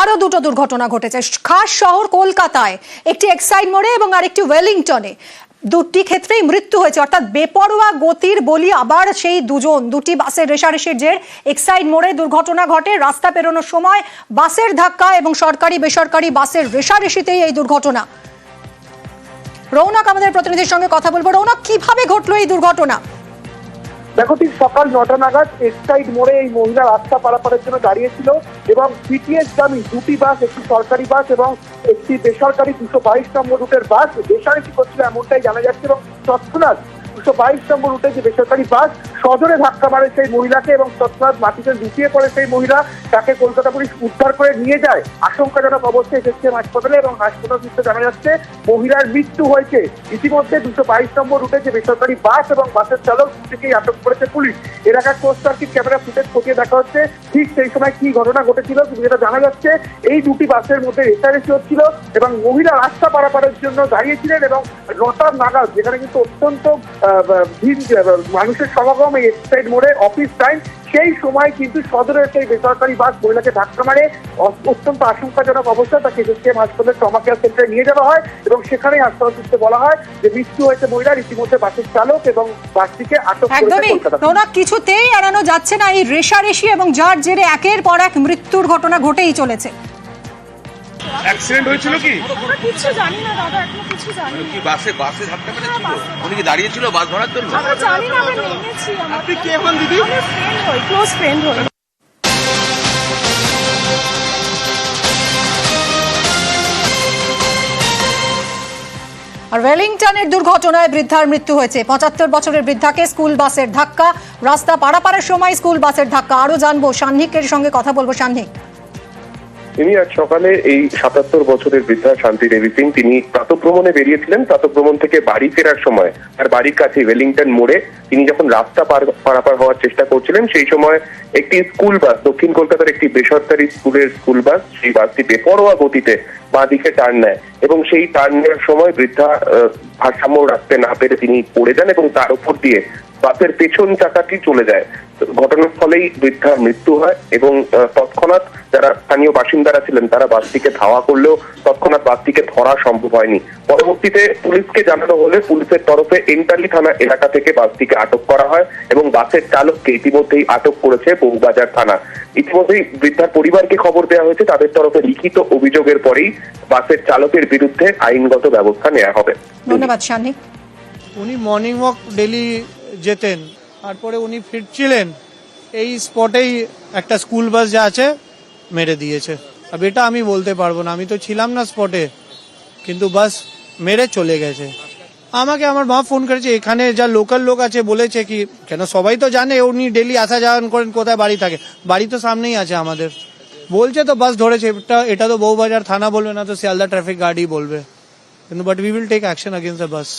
আরও দুটো দুর্ঘটনা ঘটেছে। খাস শহর কলকাতায়, একটি এক্সাইড মোড়ে এবং আরেকটি ওয়েলিংটনে। দুটি ক্ষেত্রেই মৃত্যু হয়েছে, অর্থাৎ বেপরোয়া গতির বলি আবার সেই দুজন, দুটি বাসের রেশারেশির জের। এক্সাইড মোড়ে দুর্ঘটনা ঘটে, রাস্তা পেরোনোর সময় বাসের ধাক্কা এবং সরকারি বেসরকারি বাসের রেশারেশিতেই এই দুর্ঘটনা। রৌনক, আমাদের প্রতিনিধির সঙ্গে কথা বলব। রৌনক, কীভাবে ঘটলো এই দুর্ঘটনা? দেখো ঠিক সকাল নটা নাগাদ এক্সাইড মোড়ে এই মহিলা রাস্তা পারাপারের জন্য দাঁড়িয়েছিল এবং পিটিএস দামি দুটি বাস, একটি সরকারি বাস এবং একটি বেসরকারি দুশো বাইশ নম্বর রুটের বাস বেসরকারি করছিল, এমনটাই জানা যাচ্ছে এবং তৎক্ষণাৎ দুশো বাইশ নম্বর রুটে যে বেসরকারি বাস সজোরে ধাক্কা মারে সেই মহিলাকে এবং তৎক্ষণাৎ মাটিতে লুটিয়ে পড়ে সেই মহিলা, তাকে কলকাতা পুলিশ উদ্ধার করে নিয়ে যায়। আশঙ্কাজনক অবস্থায় এসেছে হাসপাতালে এবং হাসপাতাল সূত্রে জানা যাচ্ছে, মহিলার মৃত্যু হয়েছে। ইতিমধ্যে দুশো বাইশ নম্বর রুটে যে বেসরকারি বাস এবং বাসের চালক দুটিকেই আটক করেছে পুলিশ। এলাকার পোস্ট সার্কিট ক্যামেরা ফুটেজ খতিয়ে দেখা হচ্ছে, ঠিক সেই সময় কি ঘটনা ঘটেছিল যেটা জানা যাচ্ছে, এই দুটি বাসের মধ্যে রেসারেসি হচ্ছিল এবং মহিলা রাস্তা পারাপারের জন্য দাঁড়িয়েছিলেন এবং নটার নাগাদ যেখানে কিন্তু অত্যন্ত ভিড় মানুষের সমাগম এই এক্সাইড মোড়ে অফিস টাইম। সেই সময় কিন্তু সদরের সেই বেসরকারি বাস মহিলাকে ধাক্কা মারে। অত্যন্ত আশঙ্কাজনক অবস্থা। তাকে এসএসকেএম হাসপাতালের ট্রমা কেয়ার সেন্টারে নিয়ে যাওয়া হয় এবং সেখানে হাসপাতাল সূত্রে বলা হয় যে মৃত্যু হয়েছে মহিলার ইতিমধ্যে বাসের চালক এবং বাসটিকে আটক একদমই। রৌনক কিছুতেই এড়ানো যাচ্ছে না। এই রেশারেশি এবং যার জেরে একের পর এক মৃত্যুর ঘটনা ঘটেই চলেছে। অ্যাক্সিডেন্ট হয়েছিল কি? কিছু জানি না দাদা এখনও কিছু জানি কি বাসে বাসে ধাক্কা মেরেছিল উনি কি দাঁড়িয়ে ছিল বাস ধরার জন্য? আমরা জানি না আমরা নেমেছি আপনি কে হন দিদি? ফ্রেন্ড হই ক্লোজ ফ্রেন্ড হই। আর ওয়েলিংটনের দুর্ঘটনায় বৃদ্ধার মৃত্যু হয়েছে। পঁচাত্তর বছরের বৃদ্ধাকে স্কুল বাসের ধাক্কা। রাস্তা পারাপারের সময় স্কুল বাসের ধাক্কা। আরও জানব সান্নিকের সঙ্গে কথা বলব সান্নিক। তিনি আজ সকালে এই সাতাত্তর বছরের বৃদ্ধা শান্তি দেবী সিং তিনি প্রাতভ্রমণে বেরিয়েছিলেন। প্রাতভ্রমণ থেকে বাড়ি ফেরার সময় তার বাড়ির কাছে ওয়েলিংটন মোড়ে তিনি যখন রাস্তা পার, পারাপার হওয়ার চেষ্টা করছিলেন, সেই সময় একটি স্কুল বাস, দক্ষিণ কলকাতার একটি বেসরকারি স্কুলের স্কুল বাস, সেই বাসটি বেপরোয়া গতিতে বাঁ দিকে টার্ন নেয় এবং সেই টার্ন নেওয়ার সময় বৃদ্ধা ভারসাম্য রাখতে না পেরে তিনি পড়ে যান এবং তার উপর দিয়ে বাসের পেছন চাকাটি চলে যায়। ঘটনার ফলেই বৃদ্ধার মৃত্যু হয় এবং তৎক্ষণাৎ যারা স্থানীয় বাসিন্দারা ছিলেন তারা বাসটিকে ধাওয়া করলেও তৎক্ষণাৎ বাসটিকে ধরা সম্ভব হয়নি। পরবর্তীতে পুলিশকে জানানো হলে পুলিশের তরফে এন্টালি থানা এলাকা থেকে বাসটিকে আটক করা হয় এবং বাসের চালককে ইতিমধ্যেই আটক করেছে বউবাজার থানা। ইতিমধ্যেই বৃদ্ধার পরিবারকে খবর দেওয়া হয়েছে তাদের তরফে লিখিত অভিযোগের পরেই বাসের চালকের বিরুদ্ধে আইনগত ব্যবস্থা নেওয়া হবে। ধন্যবাদ উনি মর্নিং ওয়াক ডেলি যেতেন। তারপরে উনি ফিরছিলেন, এই স্পটেই একটা স্কুল বাস যা আছে মেরে দিয়েছে। আর এটা আমি বলতে পারব না, আমি তো ছিলাম না স্পটে, কিন্তু বাস মেরে চলে গেছে। আমাকে আমার মা ফোন করেছে, এখানে যা লোকাল লোক আছে বলেছে কি, কেন সবাই তো জানে উনি ডেলি আসা যাওয়া করেন, কোথায় বাড়ি থাকে। বাড়ি তো সামনেই আছে আমাদের। বলছে তো বাস ধরেছে, এটা এটা তো বউবাজার থানা বলবে, না তো শিয়ালদা ট্রাফিক গাড়ি বলবে। কিন্তু but we will take action against the bus